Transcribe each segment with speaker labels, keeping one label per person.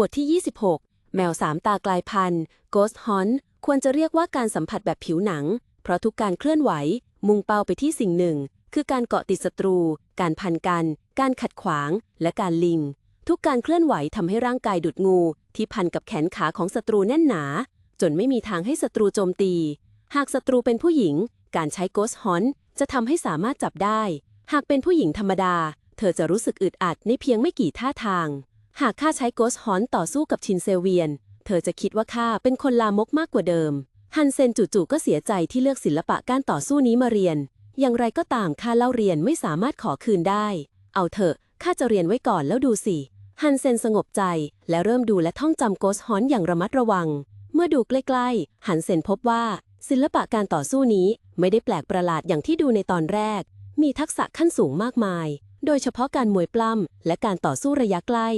Speaker 1: บทที่ 26 แมวสามตากลายพันธุ์ Ghost Hunt ควรจะเรียกว่าการสัมผัสแบบผิวหนัง เพราะทุกการเคลื่อนไหว มุ่งเป้าไปที่สิ่งหนึ่ง คือการเกาะติดศัตรู การพันกัน การขัดขวาง และการลิง ทุกการเคลื่อนไหวทำให้ร่างกายดุดงู ที่พันกับแขนขาของศัตรูแน่นหนา จนไม่มีทางให้ศัตรูโจมตี หากศัตรูเป็นผู้หญิง การใช้ Ghost Hunt จะทำให้สามารถจับได้ หากเป็นผู้หญิงธรรมดา เธอจะรู้สึกอึดอัดในเพียงไม่กี่ท่าทาง หากข้าใช้โกสฮอนต่อสู้กับชินเซเวียน เธอจะคิดว่าข้าเป็นคนลามกมากกว่าเดิม ฮันเซนจู่ๆก็เสียใจที่เลือกศิลปะการต่อสู้นี้มาเรียน อย่างไรก็ตามค่าเล่าเรียนไม่สามารถขอคืนได้ เอาเถอะข้าจะเรียนไว้ก่อนแล้วดูสิ ฮันเซนสงบใจและเริ่มดูและท่องจำโกสฮอนอย่างระมัดระวัง เมื่อดูใกล้ๆ ฮันเซนพบว่า ศิลปะการต่อสู้นี้ไม่ได้แปลกประหลาดอย่างที่ดูในตอนแรก มีทักษะขั้นสูงมากมาย โดยเฉพาะการมวยปล้ำและการต่อสู้ระยะใกล้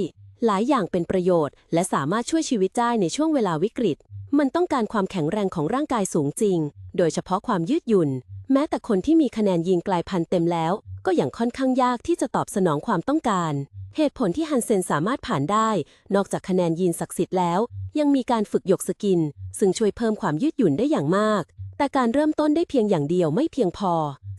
Speaker 1: หลายอย่างเป็นประโยชน์ และสามารถช่วยชีวิตได้ในช่วงเวลาวิกฤต มันต้องการความแข็งแรงของร่างกายสูงจริง โดยเฉพาะความยืดหยุ่น แม้แต่คนที่มีคะแนนยิงกลายพันธุ์เต็มแล้ว ก็ยังค่อนข้างยากที่จะตอบสนองความต้องการ เหตุผลที่ฮันเซนสามารถผ่านได้ นอกจากคะแนนยินศักดิ์สิทธิ์แล้ว ยังมีการฝึกหยกสกิน ซึ่งช่วยเพิ่มความยืดหยุ่นได้อย่างมาก แต่การเริ่มต้นได้เพียงอย่างเดียวไม่เพียงพอ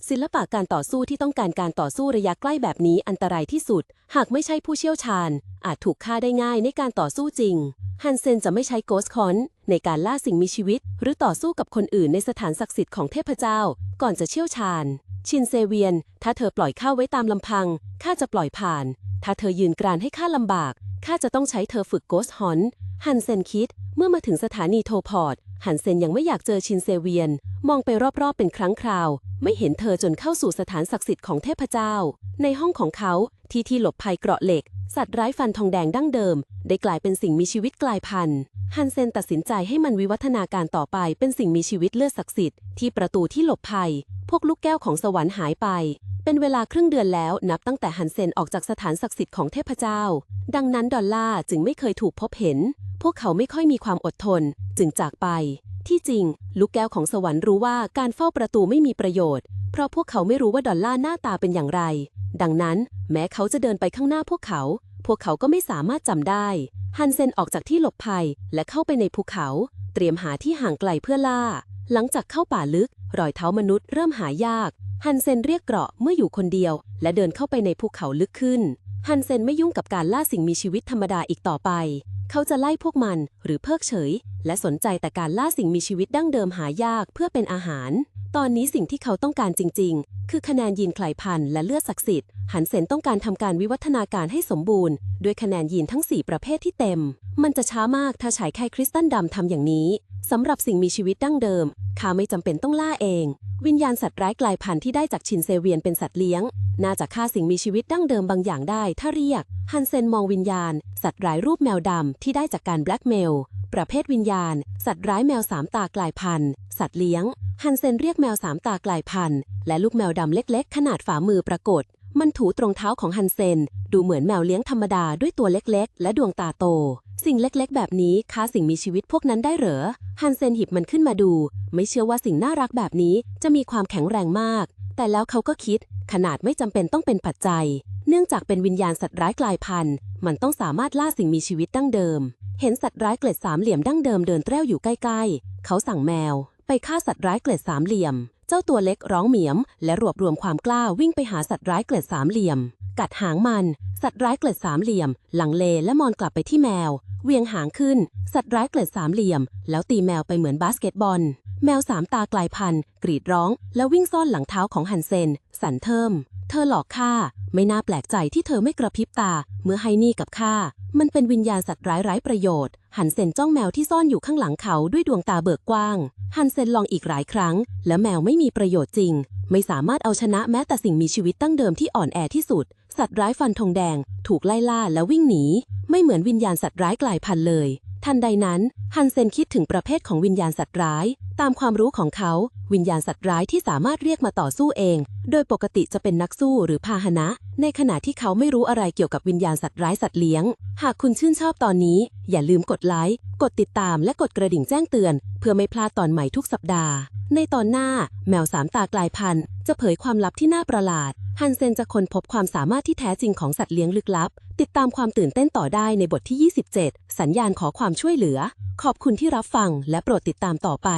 Speaker 1: ศิลปะการต่อสู้ที่ต้องการการต่อสู้ระยะใกล้แบบนี้อันตรายที่สุด หากไม่ใช่ผู้เชี่ยวชาญ อาจถูกฆ่าได้ง่ายในการต่อสู้จริง ฮันเซนจะไม่ใช้โกสคอนในการล่าสิ่งมีชีวิต หรือต่อสู้กับคนอื่นในสถานศักดิ์สิทธิ์ของเทพเจ้า ก่อนจะเชี่ยวชาญ ชินเซเวียน ถ้าเธอปล่อยข้าไว้ตามลำพังข้าจะปล่อยผ่าน ถ้าเธอยืนกรานให้ข้าลำบากข้าจะต้องใช้เธอฝึกโกสฮอนฮันเซนคิด เมื่อมาถึงสถานีโทพอร์ต ฮันเซนยังไม่อยากเจอชินเซเวียน มองไปรอบๆเป็นครั้งคราว ไม่เห็นเธอจนเข้าสู่สถานศักดิ์สิทธิ์ของเทพเจ้า ในห้องของเขาที่ที่หลบภัยเกราะเหล็ก สัตว์ร้ายฟันทองแดงดั้งเดิม ได้กลายเป็นสิ่งมีชีวิตกลายพันธุ์ฮันเซนตัดสินใจให้มันวิวัฒนาการต่อไปเป็นสิ่งมีชีวิตเลือดศักดิ์สิทธิ์ที่ประตูที่หลบภัย พวกลูกแก้วของสวรรค์หายไป เป็นเวลาครึ่งเดือนแล้วนับตั้งแต่ฮันเซนออกจากสถานศักดิ์สิทธิ์ของเทพเจ้า ดังนั้นดอลล่าจึงไม่เคยถูกพบเห็น พวกเขาไม่ค่อยมีความอดทน จึงจากไป ที่จริง ลูกแก้วของสวรรค์รู้ว่าการเฝ้าประตูไม่มีประโยชน์ เพราะพวกเขาไม่รู้ว่าดอลล่าหน้าตาเป็นอย่างไร ดังนั้น แม้เขาจะเดินไปข้างหน้าพวกเขา พวกเขาก็ไม่สามารถจำได้ฮันเซนออกจากที่หลบภัยและเข้าไปในภูเขา เตรียมหาที่ห่างไกลเพื่อล่า หลังจากเข้าป่าลึก รอยเท้ามนุษย์เริ่มหายาก ฮันเซนเรียกเกราะเมื่ออยู่คนเดียว และเดินเข้าไปในภูเขาลึกขึ้น ฮันเซนไม่ยุ่งกับการล่าสิ่งมีชีวิตธรรมดาอีกต่อไป เขาจะไล่พวกมันหรือเพิกเฉย และสนใจแต่การล่าสิ่งมีชีวิตดั้งเดิมหายากเพื่อเป็นอาหาร ตอนนี้สิ่งที่เขาต้องการจริง ๆ คือคะแนนยีนไคลพันธุ์และเลือดศักดิ์สิทธิ์หันเซนต้องการทำการวิวัฒนาการให้สมบูรณ์ ด้วยคะแนนยีนทั้ง 4 ประเภทที่เต็ม มันจะช้ามากถ้าฉายแค่คริสตัลดำทำอย่างนี้ สำหรับสิ่งมีชีวิตดั้งเดิมข้าไม่จำเป็นต้องล่าเอง วิญญาณสัตว์ร้ายกลายพันธุ์ที่ได้จากชินเซเวียนเป็นสัตว์เลี้ยง น่าจะฆ่าสิ่งมีชีวิตดั้งเดิมบางอย่างได้ ถ้าเรียก ฮันเซนมองวิญญาณ สัตว์ร้ายรูปแมวดำที่ได้จากการแบล็กเมลประเภทวิญญาณ สัตว์ร้ายแมวสามตากลายพันธุ์สัตว์เลี้ยง ฮันเซนเรียกแมวสามตากลายพันธุ์และลูกแมวดำเล็ก ๆ ขนาดฝ่ามือปรากฏ มันถูตรงเท้าของฮันเซน ดูเหมือนแมวเลี้ยงธรรมดาด้วยตัวเล็กๆ และดวงตาโต สิ่งเล็กๆ แบบนี้ฆ่าสิ่งมีชีวิตพวกนั้นได้เหรอ ฮันเซนหยิบมันขึ้นมาดู ไม่เชื่อว่าสิ่งน่ารักแบบนี้จะมีความแข็งแรงมาก แต่แล้วเขาก็คิด ขนาดไม่จำเป็นต้องเป็นปัจจัย เนื่องจากเป็นวิญญาณสัตว์ร้ายกลายพันธุ์ มันต้องสามารถล่าสิ่งมีชีวิตดั้งเดิม เห็นสัตว์ร้ายเกล็ดสามเหลี่ยมดั้งเดิมเดินแตร่วอยู่ใกล้ๆ เขาสั่งแมว ไปฆ่าสัตว์ร้ายเกล็ดสามเหลี่ยม เจ้าตัวเล็กร้องเหมียม และรวบรวมความกล้าวิ่งไปหาสัตว์ร้ายเกล็ดสามเหลี่ยม กัดหางมัน สัตว์ร้ายเกล็ดสามเหลี่ยม หลังเลและมอนกลับไปที่แมว เวียงหางขึ้น สัตว์ร้ายเกล็ดสามเหลี่ยม แล้วตีแมวไปเหมือนบาสเกตบอล แมวสามตากลายพันธุ์กรีดร้อง แล้ววิ่งซ่อนหลังเท้าของฮันเซน สันเทิม เธอหลอกข้าไม่น่าแปลกใจที่เธอไม่กระพริบตา เมื่อให้นี่กับข้ามันเป็นวิญญาณสัตว์ร้ายไร้ประโยชน์ฮันเซนจ้องแมวที่ซ่อนอยู่ข้างหลังเขาด้วยดวงตาเบิกกว้างฮันเซนลองอีกหลายครั้ง และแมวไม่มีประโยชน์จริง ไม่สามารถเอาชนะแม้แต่สิ่งมีชีวิตตั้งเดิมที่อ่อนแอที่สุด สัตว์ร้ายฟันธงแดง ถูกไล่ล่าและวิ่งหนี ไม่เหมือนวิญญาณสัตว์ร้ายกลายพันธุ์เลย ทันใดนั้น ฮันเซนคิดถึงประเภทของวิญญาณสัตว์ร้าย ตามความรู้ของเขา วิญญาณสัตว์ร้ายที่สามารถเรียกมาต่อสู้เอง โดยปกติจะเป็นนักสู้หรือพาหนะ ในขณะที่เขาไม่รู้อะไรเกี่ยวกับวิญญาณสัตว์ร้ายสัตว์เลี้ยง หากคุณชื่นชอบตอนนี้ อย่าลืมกดไลค์ กดติดตามและกดกระดิ่งแจ้งเตือน เพื่อไม่พลาดตอนใหม่ทุกสัปดาห์ ในตอนหน้า แมวสามตากลายพันธุ์ จะเผยความลับที่น่าประหลาด ฮันเซนจะค้นพบความสามารถที่แท้จริงของสัตว์เลี้ยงลึกลับ ติดตามความตื่นเต้นต่อได้ในบทที่ 27 สัญญาณขอความช่วยเหลือ ขอบคุณที่รับฟังและโปรดติดตามต่อไป